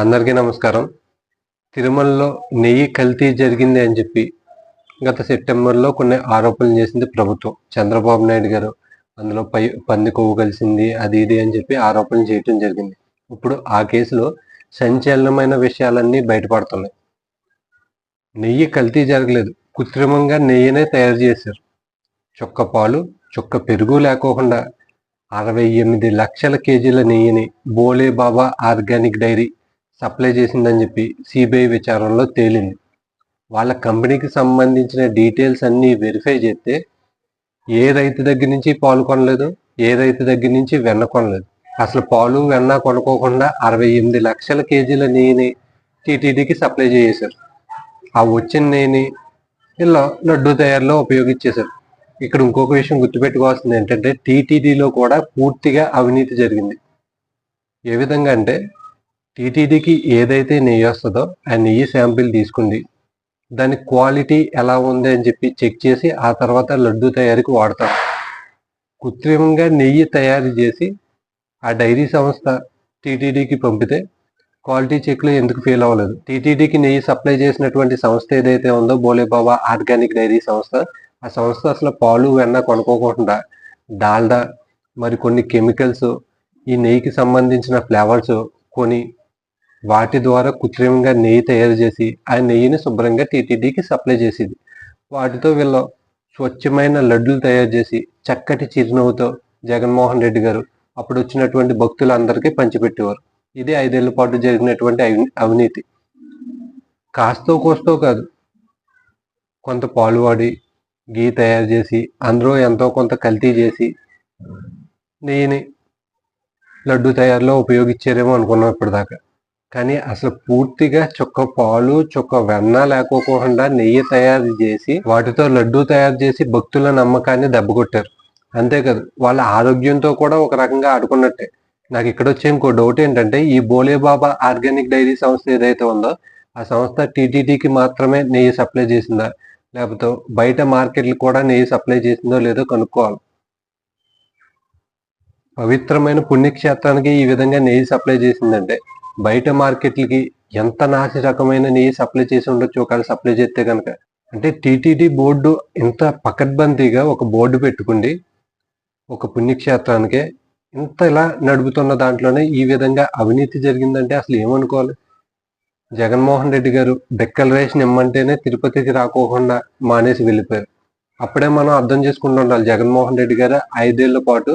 అందరికీ నమస్కారం. తిరుమలలో నెయ్యి కల్తీ జరిగింది అని చెప్పి గత సెప్టెంబర్లో కొన్ని ఆరోపణలు చేసింది ప్రభుత్వం. చంద్రబాబు నాయుడు గారు అందులో పై పంది కొవ్వు కలిసింది అది ఇది అని చెప్పి ఆరోపణలు చేయటం జరిగింది. ఇప్పుడు ఆ కేసులో సంచలనమైన విషయాలన్నీ బయటపడుతున్నాయి. నెయ్యి కల్తీ జరగలేదు. కృత్రిమంగా నెయ్యినే తయారు చేశారు. చుక్క పాలు చుక్క పెరుగు లేకోకుండా అరవై ఎనిమిది లక్షల కేజీల నెయ్యిని Bhole Baba organic dairy supply చేసిందని చెప్పి సిబిఐ విచారణలో తేలింది. వాళ్ళ కంపెనీకి సంబంధించిన డీటెయిల్స్ అన్నీ వెరిఫై చేస్తే ఏ రైతు దగ్గర నుంచి పాలు కొనలేదు ఏ రైతు దగ్గర నుంచి వెన్న కొనలేదు. అసలు పాలు వెన్న కొనుక్కోకుండా అరవై ఎనిమిది లక్షల కేజీల నెయ్యిని టీటీడీకి సప్లై చేశారు ఆ వచ్చిన నెయ్యిని ఇలా లడ్డు తయారీలో ఉపయోగించేశారు. ఇక్కడ ఇంకొక విషయం గుర్తుపెట్టుకోవాల్సింది ఏంటంటే టీటీడీలో కూడా పూర్తిగా అవినీతి జరిగింది. ఏ విధంగా అంటే టీటీడీకి ఏదైతే నెయ్యి వస్తుందో ఆ నెయ్యి శాంపిల్ తీసుకుంది. దాని క్వాలిటీ ఎలా ఉంది అని చెప్పి చెక్ చేసి ఆ తర్వాత లడ్డు తయారీకి వాడతాం. కృత్రిమంగా నెయ్యి తయారు చేసి ఆ డైరీ సంస్థ టీటీడీకి పంపితే క్వాలిటీ చెక్లో ఎందుకు ఫెయిల్ అవ్వలేదు. టీటీడీకి నెయ్యి సప్లై చేసినటువంటి సంస్థ ఏదైతే ఉందో బోలేబాబా ఆర్గానిక్ డైరీ సంస్థ ఆ సంస్థ అసలు పాలు వెన్న కొనుక్కోకుండా డాల్డా మరి కొన్ని కెమికల్స్ ఈ నెయ్యికి సంబంధించిన ఫ్లేవర్స్ కొని వాటి ద్వారా కృత్రిమంగా నెయ్యి తయారు చేసి ఆ నెయ్యిని శుభ్రంగా టీటీడీకి సప్లై చేసేది. వాటితో వీళ్ళు స్వచ్ఛమైన లడ్డులు తయారు చేసి చక్కటి చిరునవ్వుతో జగన్మోహన్ రెడ్డి గారు అప్పుడు వచ్చినటువంటి భక్తులందరికీ పంచిపెట్టేవారు. ఇది ఐదేళ్ళ పాటు జరిగినటువంటి అవినీతి. కాస్తో కోస్తో కాదు. కొంత పాలు వాడి గీ తయారు చేసి అందరూ ఎంతో కొంత కల్తీ చేసి నెయ్యిని లడ్డు తయారులో ఉపయోగించారేమో అనుకున్నాం ఇప్పటిదాకా. కానీ అసలు పూర్తిగా చుక్క పాలు చుక్క వెన్న లేకోకుండా నెయ్యి తయారు చేసి వాటితో లడ్డు తయారు చేసి భక్తుల నమ్మకాన్ని దెబ్బకొట్టారు. అంతేకాదు వాళ్ళ ఆరోగ్యంతో కూడా ఒక రకంగా ఆడుకున్నట్టే. నాకు ఇక్కడ వచ్చే ఇంకో డౌట్ ఏంటంటే ఈ బోలే బాబా ఆర్గానిక్ డైరీ సంస్థ ఏదైతే ఉందో ఆ సంస్థ టీటీడీకి మాత్రమే నెయ్యి సప్లై చేసిందా? లేకపోతే బయట మార్కెట్లు కూడా నెయ్యి సప్లై చేసిందో లేదో కనుక్కోవాలి. పవిత్రమైన పుణ్యక్షేత్రానికి ఈ విధంగా నెయ్యి సప్లై చేసిందంటే బయట మార్కెట్లకి ఎంత నాసి రకమైన నెయ్యి సప్లై చేసి ఉండొచ్చు ఒకవేళ సప్లై చేస్తే కనుక అంటే టీటీడీ బోర్డు ఇంత పకడ్బందీగా ఒక బోర్డు పెట్టుకుండి ఒక పుణ్యక్షేత్రానికే ఇంత ఇలా నడుపుతున్న దాంట్లోనే ఈ విధంగా అవినీతి జరిగిందంటే అసలు ఏమనుకోవాలి? జగన్మోహన్ రెడ్డి గారు డెక్లరేషన్ ఇమ్మంటేనే తిరుపతికి రాకోకుండా మానేసి వెళ్ళిపోయారు. అప్పుడే మనం అర్థం చేసుకుంటూ ఉండాలి జగన్మోహన్ రెడ్డి గారు ఐదేళ్ళ పాటు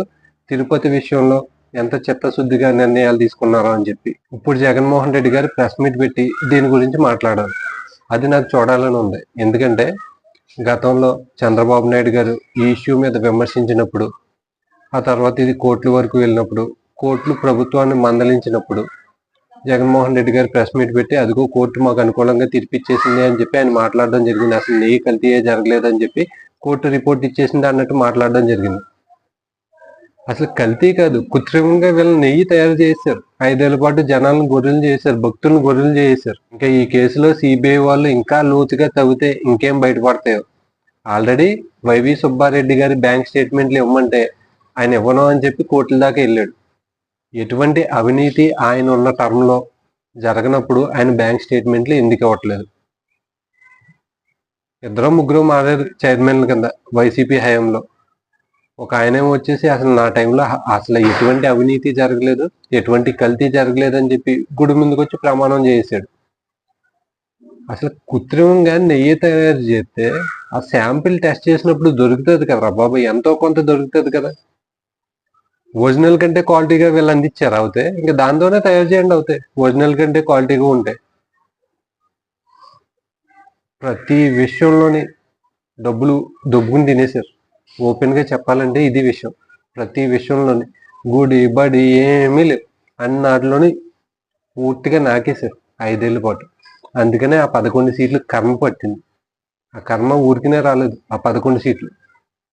తిరుపతి విషయంలో ఎంత చిత్తశుద్ధిగా నిర్ణయాలు తీసుకున్నారో అని చెప్పి. ఇప్పుడు జగన్మోహన్ రెడ్డి గారు ప్రెస్ మీట్ పెట్టి దీని గురించి మాట్లాడారు. అది నాకు చూడాలని ఉంది. ఎందుకంటే గతంలో చంద్రబాబు నాయుడు గారు ఈ ఇష్యూ మీద విమర్శించినప్పుడు ఆ తర్వాత ఇది కోర్టుల వరకు వెళ్ళినప్పుడు కోర్టులు ప్రభుత్వాన్ని మందలించినప్పుడు జగన్మోహన్ రెడ్డి గారు ప్రెస్ మీట్ పెట్టి అదిగో కోర్టు మాకు అనుకూలంగా తీర్పిచ్చేసింది అని చెప్పి ఆయన మాట్లాడడం జరిగింది. అసలు నెయ్యి కల్తీయే జరగలేదని చెప్పి కోర్టు రిపోర్ట్ ఇచ్చేసింది అన్నట్టు మాట్లాడడం జరిగింది. అసలు కల్తీ కాదు. కృత్రిమంగా వీళ్ళని నెయ్యి తయారు చేశారు. ఐదేళ్ళ పాటు జనాలను గొర్రెలు చేశారు. భక్తులను గొర్రెలు చేశారు. ఇంకా ఈ కేసులో సిబిఐ వాళ్ళు ఇంకా లోతుగా తవ్వితే ఇంకేం బయటపడతాయో? ఆల్రెడీ వైవి సుబ్బారెడ్డి గారి బ్యాంక్ స్టేట్మెంట్లు ఇవ్వమంటే ఆయన ఇవ్వను అని చెప్పి కోర్టుల దాకా వెళ్ళాడు. ఎటువంటి అవినీతి ఆయన ఉన్న టర్మ్లో జరగనప్పుడు ఆయన బ్యాంక్ స్టేట్మెంట్లు ఎందుకు ఇవ్వట్లేదు? ఇద్దరు ముగ్గురు మారారు చైర్మన్ల కింద వైసీపీ హయాంలో. ఒక ఆయనేమో వచ్చేసి అసలు నా టైంలో అసలు ఎటువంటి అవినీతి జరగలేదు ఎటువంటి కల్తీ జరగలేదు అని చెప్పి గుడి ముందుకు వచ్చి ప్రమాణం చేసాడు అసలు కృత్రిమంగా నెయ్యి తయారు చేస్తే ఆ శాంపిల్ టెస్ట్ చేసినప్పుడు దొరుకుతుంది కదా బాబు ఎంతో కొంత దొరుకుతుంది కదా. ఒరిజినల్ కంటే క్వాలిటీగా వీళ్ళు అందించారు అవుతే ఇంకా దాంతోనే తయారు చేయండి అవుతాయి ఒరిజినల్ కంటే క్వాలిటీగా ఉంటాయి ప్రతి విషయంలోని డబ్బులు దొబ్బుకుని తినేశారు. ఓపెన్గా చెప్పాలంటే ఇది విషయం. ప్రతి విషయంలోని గుడి బడి ఏమీ లేవు. అన్నాటిలోని పూర్తిగా నాకేశారు ఐదేళ్ళ పాటు. అందుకనే ఆ పదకొండు సీట్లు కర్మ పట్టింది. ఆ కర్మ ఊరికినే రాలేదు. ఆ పదకొండు సీట్లు.